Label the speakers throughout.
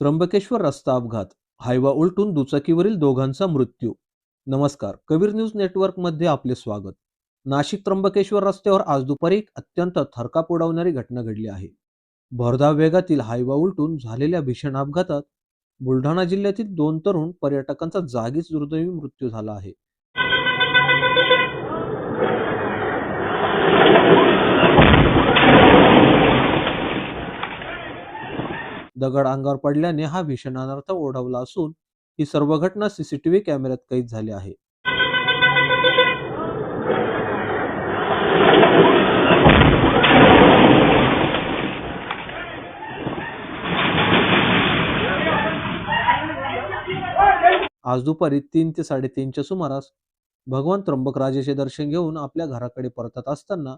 Speaker 1: त्र्यंबकेश्वर रस्ता अपघात हायवा उलटून दुचाकीवरील दोघांचा मृत्यू. नमस्कार कबीर न्यूज नेटवर्कमध्ये आपले स्वागत. नाशिक त्र्यंबकेश्वर रस्त्यावर आज दुपारी एक अत्यंत थरकाप उडवणारी घटना घडली आहे. भरधाव वेगातील हायवा उलटून झालेल्या भीषण अपघातात बुलढाणा जिल्ह्यातील दोन तरुण पर्यटकांचा जागीच दुर्दैवी मृत्यू झाला आहे. दगड अंगावर पडल्याने हा भीषण अनर्थ ओढवला असून ही सर्व घटना सीसीटीव्ही कॅमेऱ्यात कैद झाली आहे. आज दुपारी तीन ते साडेतीनच्या सुमारास भगवान त्र्यंबकराजेचे दर्शन घेऊन आपल्या घराकडे परतत असताना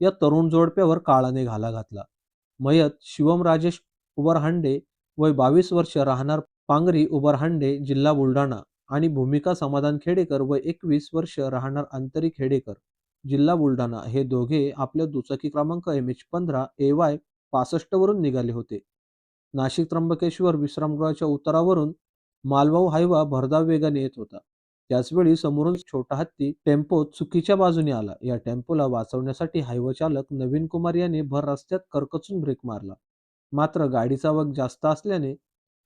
Speaker 1: या तरुण जोडप्यावर काळाने घाला घातला. मयत शिवम राजेश उबरहांडे वय बावीस वर्ष राहणार पांगरी उबरहांडे जिल्हा बुलढाणा आणि भूमिका समाधान खेडेकर वय एकवीस वर्ष राहणार अंतरी खेडेकर जिल्हा बुलढाणा. हे दोघे आपल्या दुचाकी क्रमांक एम एच पंधरा ए वाय पासष्ट वरून निघाले होते. नाशिक त्र्यंबकेश्वर विश्रामगृहाच्या उतारावरून मालवाऊ हायवा भरधाव वेगाने येत होता. त्याचवेळी समोरून छोटा हत्ती टेम्पो चुकीच्या बाजूने आला. या टेम्पोला वाचवण्यासाठी हायवा चालक नवीन कुमार याने भर रस्त्यात करकचून ब्रेक मारला. मात्र गाडीचा वग जास्त असल्याने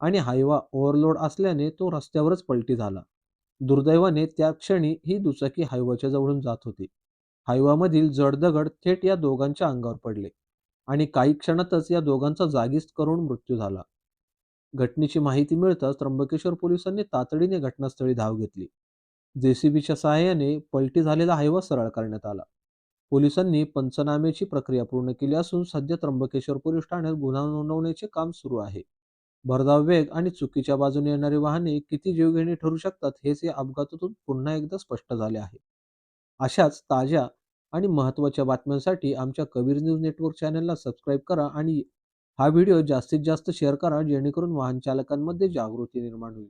Speaker 1: आणि हायवा ओव्हरलोड असल्याने तो रस्त्यावरच पलटी झाला. दुर्दैवाने त्या क्षणी ही दुचाकी हायवाच्या जवळून जात होती. हायवामधील जड दगड थेट या दोघांच्या अंगावर पडले आणि काही क्षणातच या दोघांचा जागीच करून मृत्यू झाला. घटनेची माहिती मिळताच त्र्यंबकेश्वर पोलिसांनी तातडीने घटनास्थळी धाव घेतली. जेसीबीच्या सहाय्याने पलटी झालेला हायवा सरळ करण्यात आला. पोलिसांनी पंचनाम्याची प्रक्रिया पूर्ण केली असून सध्या त्र्यंबकेश्वर पोलीस ठाण्यात गुन्हा नोंदवण्याचे काम सुरू आहे. भरधाव वेग आणि चुकीच्या बाजूने येणारी वाहने किती जीवघेणी ठरू शकतात हेच या अपघातातून पुन्हा एकदा स्पष्ट झाले आहे. अशाच ताज्या आणि महत्त्वाच्या बातम्यांसाठी आमच्या कबीर न्यूज नेटवर्क चॅनलला सबस्क्राईब करा आणि हा व्हिडिओ जास्तीत जास्त शेअर करा जेणेकरून वाहन चालकांमध्ये जागृती निर्माण होईल.